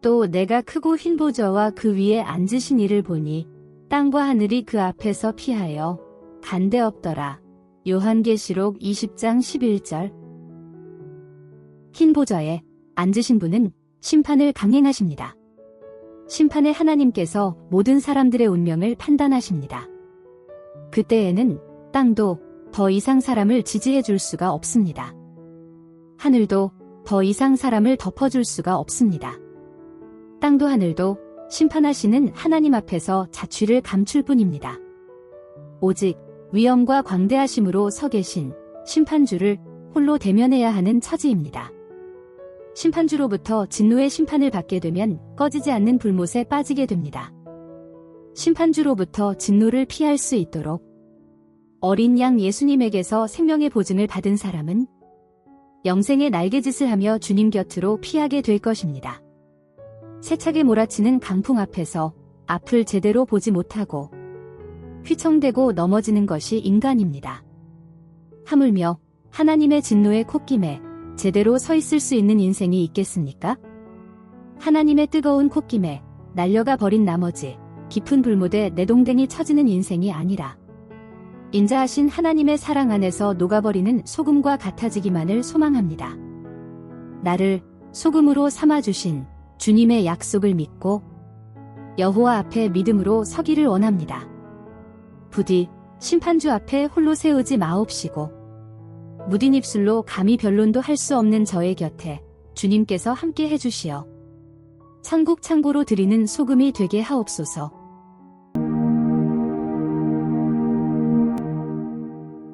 또 내가 크고 흰 보좌와 그 위에 앉으신 이를 보니 땅과 하늘이 그 앞에서 피하여 간대 없더라. 요한계시록 20장 11절 흰 보좌에 앉으신 분은 심판을 강행하십니다. 심판의 하나님께서 모든 사람들의 운명을 판단하십니다. 그때에는 땅도 더 이상 사람을 지지해 줄 수가 없습니다. 하늘도 더 이상 사람을 덮어줄 수가 없습니다. 땅도 하늘도 심판하시는 하나님 앞에서 자취를 감출 뿐입니다. 오직 위엄과 광대하심으로 서 계신 심판주를 홀로 대면해야 하는 처지입니다. 심판주로부터 진노의 심판을 받게 되면 꺼지지 않는 불못에 빠지게 됩니다. 심판주로부터 진노를 피할 수 있도록 어린 양 예수님에게서 생명의 보증을 받은 사람은 영생의 날개짓을 하며 주님 곁으로 피하게 될 것입니다. 세차게 몰아치는 강풍 앞에서 앞을 제대로 보지 못하고 휘청대고 넘어지는 것이 인간입니다. 하물며 하나님의 진노의 콧김에 제대로 서 있을 수 있는 인생이 있겠습니까? 하나님의 뜨거운 콧김에 날려가 버린 나머지 깊은 불못에 내동댕이 처지는 인생이 아니라 인자하신 하나님의 사랑 안에서 녹아버리는 소금과 같아지기만을 소망합니다. 나를 소금으로 삼아주신 주님의 약속을 믿고 여호와 앞에 믿음으로 서기를 원합니다. 부디 심판주 앞에 홀로 세우지 마옵시고 무딘 입술로 감히 변론도 할 수 없는 저의 곁에 주님께서 함께 해주시어 천국 창고로 드리는 소금이 되게 하옵소서.